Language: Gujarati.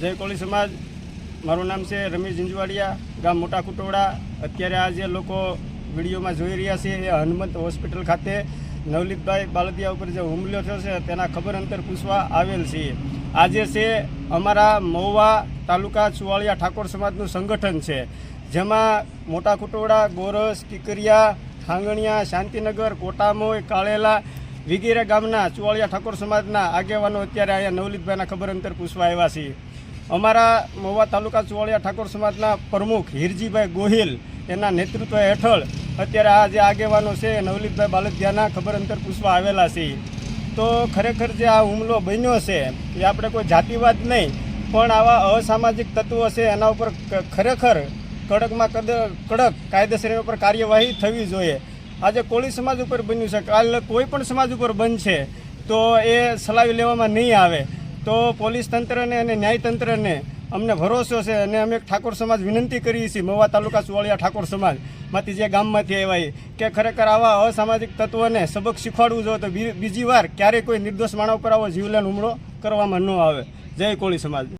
જય કોળી સમાજ. મારું નામ છે રમેશ ઝીંઝવાડિયા, ગામ મોટા કુટોડા અત્યારે આ જે લોકો વિડીયોમાં જોઈ રહ્યા છે એ હનુમંત હોસ્પિટલ ખાતે નવલીતભાઈ બાલદિયા ઉપર જે હુમલો થયો છે તેના ખબર અંતર પૂછવા આવેલ છે. આજે છે અમારા મહુવા તાલુકા ચુવાળિયા ઠાકોર સમાજનું સંગઠન છે, જેમાં મોટા કુટોડા ગોરસ, કિકરિયા, ખાંગણિયા, શાંતિનગર, કોટામોય, કાળેલા વગેરે ગામના ચુવાળિયા ઠાકોર સમાજના આગેવાનો અત્યારે અહીંયા નવલીતભાઈના ખબર અંતર પૂછવા આવ્યા છે. અમારા મહુવા તાલુકા ચુવાળિયા ઠાકોર સમાજના પ્રમુખ હિરજીભાઈ ગોહિલ એના નેતૃત્વ હેઠળ અત્યારે આ જે આગેવાનો છે નવલીતભાઈ બાલદિયાના ખબર અંતર પૂછવા આવેલા છે. તો ખરેખર જે આ હુમલો બન્યો છે, એ આપણે કોઈ જાતિવાદ નહીં, પણ આવા અસામાજિક તત્વો છે, એના ઉપર ખરેખર કડકમાં કદ, કડક કાયદેસર ઉપર કાર્યવાહી થવી જોઈએ. આજે કોળી સમાજ ઉપર બન્યું છે, કાલ કોઈ પણ સમાજ ઉપર બનશે તો એ સલાવી લેવામાં નહીં આવે. તો પોલીસ તંત્રને અને ન્યાયતંત્રને અમને ભરોસો છે અને અમે ઠાકોર સમાજ વિનંતી કરીએ છીએ. મહુવા તાલુકા સુવાળિયા ઠાકોર સમાજમાંથી જે ગામમાંથી આવ્યા કે ખરેખર આવા અસામાજિક તત્વોને સબક શીખવાડવું જોઈએ તો બીજી વાર ક્યારેય કોઈ નિર્દોષ માણસ ઉપર આવો જીવલેણ હુમલો કરવામાં ન આવે. જય કોળી સમાજ.